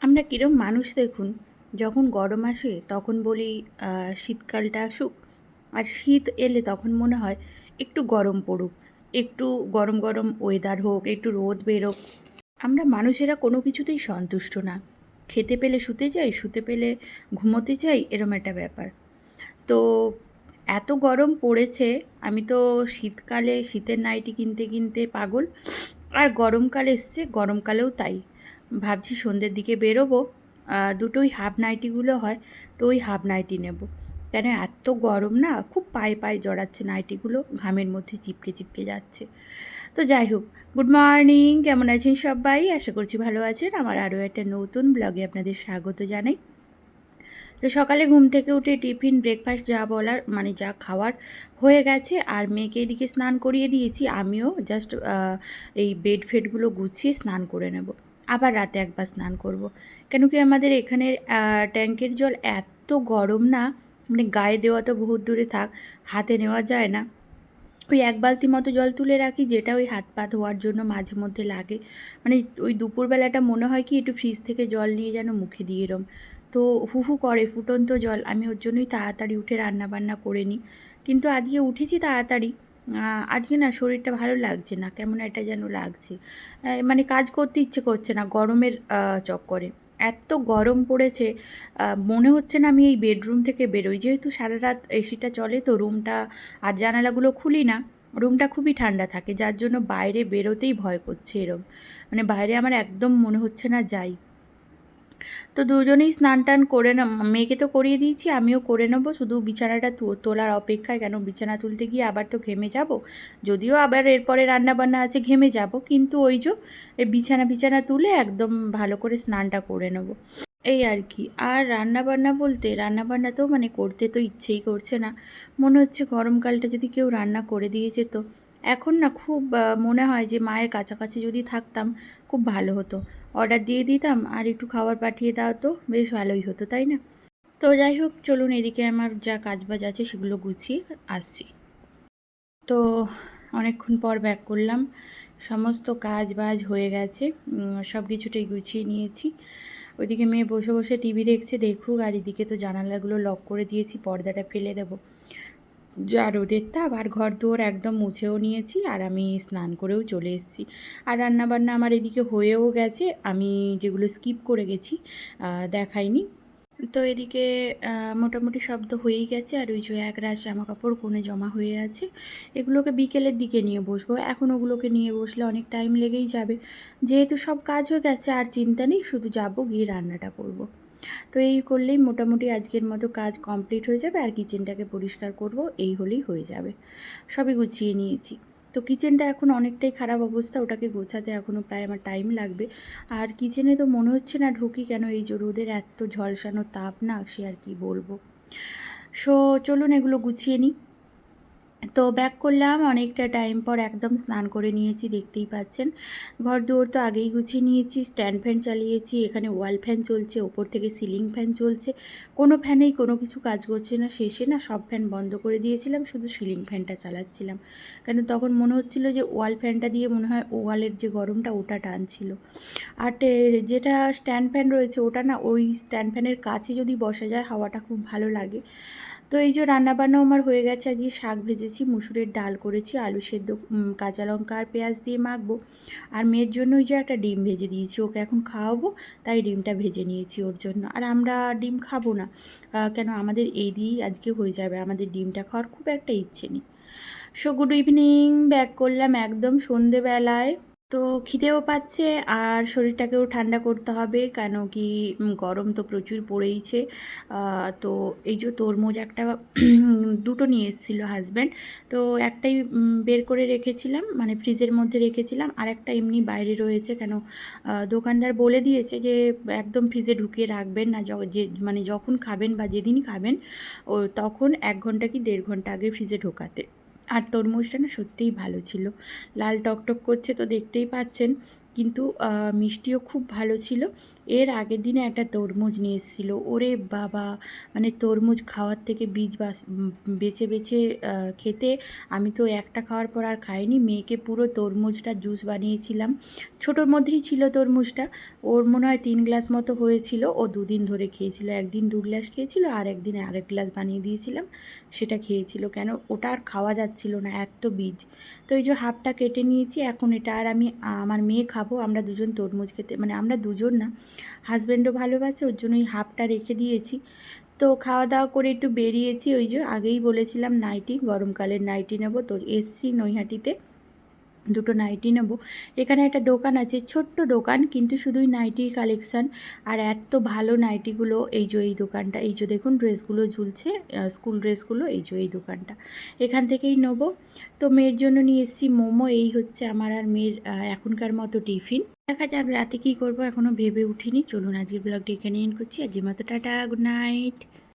আমরা কিরম মানুষ দেখুন, যখন গরম আসে তখন বলি শীতকালটা আসুক। আর শীত এলে তখন মনে হয় একটু গরম পড়ুক, একটু গরম গরম ওয়েদার হোক, একটু রোদ বেরোক। আমরা মানুষেরা কোনো কিছুতেই সন্তুষ্ট না। খেতে পেলে শুতে যাই, শুতে পেলে ঘুমোতে চাই এরম একটা ব্যাপার। তো এত গরম পড়েছে, আমি তো শীতকালে, শীতের নাইটি কিনতে কিনতে পাগল। আর গরমকাল এসছে, গরমকালেও তাই। ভাবছি সন্ধ্যের দিকে বেরোবো দুটোই হাফ নাইটিগুলো হয়, তো ওই হাফ নাইটি নেব। কেন এত গরম না, খুব পায়ে পায়ে জড়াচ্ছে নাইটিগুলো ঘামের মধ্যে চিপকে চিপকে যাচ্ছে। তো যাই হোক গুড মর্নিং কেমন আছেন সবাই? আশা করছি ভালো আছেন। আমার আরও একটা নতুন ব্লগে আপনাদের স্বাগত জানাই। তো সকালে ঘুম থেকে উঠে টিফিন ব্রেকফাস্ট যা বলার মানে যা খাওয়ার হয়ে গেছে, আর মেয়েকে এদিকে স্নান করিয়ে দিয়েছি, আমিও জাস্ট এই বেড ফেডগুলো গুছিয়ে স্নান করে নেব। আবার রাতে একবার স্নান করব। কেন কি আমাদের এখানের ট্যাঙ্কের জল এত গরম না মানে গায়ে দেওয়া তো বহুত দূরে থাক, হাতে নেওয়া যায় না। ওই এক বালতি মতো জল তুলে রাখি, যেটা ওই হাত পা ধোয়ার জন্য মাঝে মধ্যে লাগে। মানে ওই দুপুরবেলাটা মনে হয় কি একটু ফ্রিজ থেকে জল নিয়ে যেন মুখে দিয়ে এরম। তো হু হু করে ফুটন্ত জল, আমি ওর জন্যই তাড়াতাড়ি উঠে রান্না বান্না করে নিই। কিন্তু আজকে উঠেছি তাড়াতাড়ি। আজকে না শরীরটা ভালো লাগছে না। কেমন একটা যেন লাগছে। মানে কাজ করতে ইচ্ছে করছে না গরমের চক্করে। এত গরম পড়েছে মনে হচ্ছে না আমি এই বেডরুম থেকে বেরোই। যেহেতু সারা রাত এসিটা চলে, তো রুমটা আর জানালাগুলো খুলি না, রুমটা খুবই ঠান্ডা থাকে, যার জন্য বাইরে বেরোতেই ভয় করছে এরম। মানে বাইরে আমার একদম মনে হচ্ছে না যাই। তো দুজনেই স্নান টান করে না মেয়েকে তো করিয়ে দিয়েছি, আমিও করে নেব। শুধু বিছানাটা তোলার অপেক্ষায় কেন? বিছানা তুলতে গিয়ে আবার তো ঘেমে যাব? যদিও আবার এরপরে রান্না বান্না আছে, ঘেমে যাব। কিন্তু ওই যে বিছানা বিছানা তুলে একদম ভালো করে স্নানটা করে নেব। এই আর কি। আর রান্না বান্না বলতে রান্না বান্না তো মানে করতে তো ইচ্ছেই করছে না। মনে হচ্ছে গরমকালটা যদি কেউ রান্না করে দিয়ে যেত এখন না খুব মনে হয় যে মায়ের কাছাকাছি যদি থাকতাম খুব ভালো হতো। অর্ডার দিয়ে দিতাম আর একটু খাবার পাঠিয়ে দাও তো, বেশ ভালোই হতো, তাই না? তো যাই হোক, চলুন এদিকে আমার যা কাজবাজ আছে সেগুলো গুছিয়ে আসছি। তো অনেকক্ষণ পর ব্যাক করলাম। সমস্ত কাজ বাজ হয়ে গেছে সব কিছুটাই গুছিয়ে নিয়েছি। ওইদিকে মেয়ে বসে বসে টিভি দেখছে, দেখুক আর এদিকে তো জানালাগুলো লক করে দিয়েছি, পর্দাটা ফেলে দেবো। যা রোদের তাপ আর ঘর দুয়ার একদম মুছেও নিয়েছি আর আমি স্নান করেও চলে এসেছি। আর রান্নাবান্না আমার এদিকে হয়েও গেছে। আমি যেগুলো স্কিপ করে গেছি দেখাইনি। তো এদিকে মোটামুটি শব্দ হয়েই গেছে। আর ওই যে এক রাশ জামা কাপড় কোণে জমা হয়ে আছে। এগুলোকে বিকেলের দিকে নিয়ে বসবো। এখন ওগুলোকে নিয়ে বসলে অনেক টাইম লেগেই যাবে। যেহেতু সব কাজ হয়ে গেছে, আর চিন্তা নেই, শুধু যাব গিয়ে রান্নাটা করব। তো এই করলেই মোটামুটি আজকের মতো কাজ কমপ্লিট হয়ে যাবে আর কিচেনটাকে পরিষ্কার করব, এই হলেই হয়ে যাবে। সবই গুছিয়ে নিয়েছি। তো কিচেনটা এখন অনেকটাই খারাপ অবস্থা, ওটাকে গোছাতে এখনও প্রায় আমার টাইম লাগবে। আর কিচেনে তো মনে হচ্ছে না ঢুকি কেন এই যে রোদের এত ঝলসানো তাপ না, সে আর কি বলব। সো চলুন এগুলো গুছিয়ে নিই। তো ব্যাক করলাম, অনেকটা টাইম পর একদম স্নান করে নিয়েছি, দেখতেই পাচ্ছেন। ঘর দুয়ার তো আগেই গুছিয়ে নিয়েছি স্ট্যান্ড ফ্যান চালিয়েছি, এখানে ওয়াল ফ্যান চলছে, ওপর থেকে সিলিং ফ্যান চলছে। কোনো ফ্যানেই কোনো কিছু কাজ করছে না, শেষে না সব ফ্যান বন্ধ করে দিয়েছিলাম, শুধু সিলিং ফ্যানটা চালাচ্ছিলাম। কেন তখন মনে হচ্ছিল যে ওয়াল ফ্যানটা দিয়ে মনে হয় ওয়ালের যে গরমটা ওটা টানছিল। আর যেটা স্ট্যান্ড ফ্যান রয়েছে, ওটা না ওই স্ট্যান্ড ফ্যানের কাছে যদি বসা যায়, হাওয়াটা খুব ভালো লাগে। তো এই যে রান্নাবান্নাও আমার হয়ে গেছে, আজকে শাক ভেজেছি মুসুরের ডাল করেছি, আলু সেদ্ধ কাঁচা লঙ্কা আর পেঁয়াজ দিয়ে মাখবো। আর মেয়ের জন্য ওই যে একটা ডিম ভেজে দিয়েছি, ওকে এখন খাওয়াবো, তাই ডিমটা ভেজে নিয়েছি ওর জন্য। আর আমরা ডিম খাব না কেন আমাদের এই দিয়েই আজকে হয়ে যাবে, আমাদের ডিমটা খাওয়ার খুব একটা ইচ্ছে নেই। সো গুড ইভিনিং ব্যাক করলাম একদম সন্ধেবেলায়। তো খিদেও পাচ্ছে আর শরীরটাকেও ঠান্ডা করতে হবে। কেন কি গরম তো প্রচুর পড়েইছে। তো এই যে তরমুজ একটা দুটো নিয়ে এসেছিল হাজব্যান্ড তো একটাই বের করে রেখেছিলাম মানে ফ্রিজের মধ্যে রেখেছিলাম আর একটা এমনি বাইরে রয়েছে। কেন দোকানদার বলে দিয়েছে যে, একদম ফ্রিজে ঢুকিয়ে রাখবেন না, যে মানে যখন খাবেন বা যেদিন খাবেন, ও, তখন এক ঘণ্টা কি দেড় ঘণ্টা আগে ফ্রিজে ঢোকাতে। আর তরমুজটা না সত্যিই ভালো ছিল। লাল টকটক করছে তো দেখতেই পাচ্ছেন। কিন্তু মিষ্টিও খুব ভালো ছিল। এর আগের দিনে একটা তরমুজ নিয়ে এসেছিল। ওরে বাবা! মানে তরমুজ খাওয়ার থেকে বীজ বেছে বেছে খেতে আমি তো একটা খাওয়ার পর আর খাইনি। মেয়েকে পুরো তরমুজটা জুস বানিয়েছিলাম। ছোটোর মধ্যেই ছিল তরমুজটা। ওর মনে হয় তিন গ্লাস মতো হয়েছিল। ও দুদিন ধরে খেয়েছিল। একদিন দু গ্লাস খেয়েছিল আর একদিন আরেক গ্লাস বানিয়ে দিয়েছিলাম। সেটা খেয়েছিল কেন? ওটা আর খাওয়া যাচ্ছিল না। এত বীজ। তো এই যে হাফটা কেটে নিয়েছি। এখন এটা আর আমি আমার মেয়ে খাব আমরা দুজন তরমুজ খেতে মানে আমরা দুজন না হাজব্যান্ডও ভালোবাসে, ওর জন্য ওই হাফটা রেখে দিয়েছি। তো খাওয়া দাওয়া করে একটু বেরিয়েছি, ওই যে আগেই বলেছিলাম নাইটি গরমকালের নাইটি নেব, তো এসছি নৈহাটিতে। দুটো নাইটি নেব। এখানে একটা দোকান আছে, ছোট্ট দোকান, কিন্তু শুধুই নাইটির কালেকশান আর এত ভালো নাইটিগুলো এই যে এই দোকানটা, এই যে দেখুন ড্রেসগুলো ঝুলছে স্কুল ড্রেসগুলো, এই যে এই দোকানটা। এখান থেকেই নেব। তো মেয়ের জন্য নিয়ে এসেছি মোমো, এই হচ্ছে আমার আর মেয়ের এখনকার মতো টিফিন। দেখা যাক রাতে কী করব এখনও ভেবে উঠিনি। চলুন আজকের ব্লগটি এখানে এন্ড করছি। আজকের মতো, টাটা, গুড নাইট।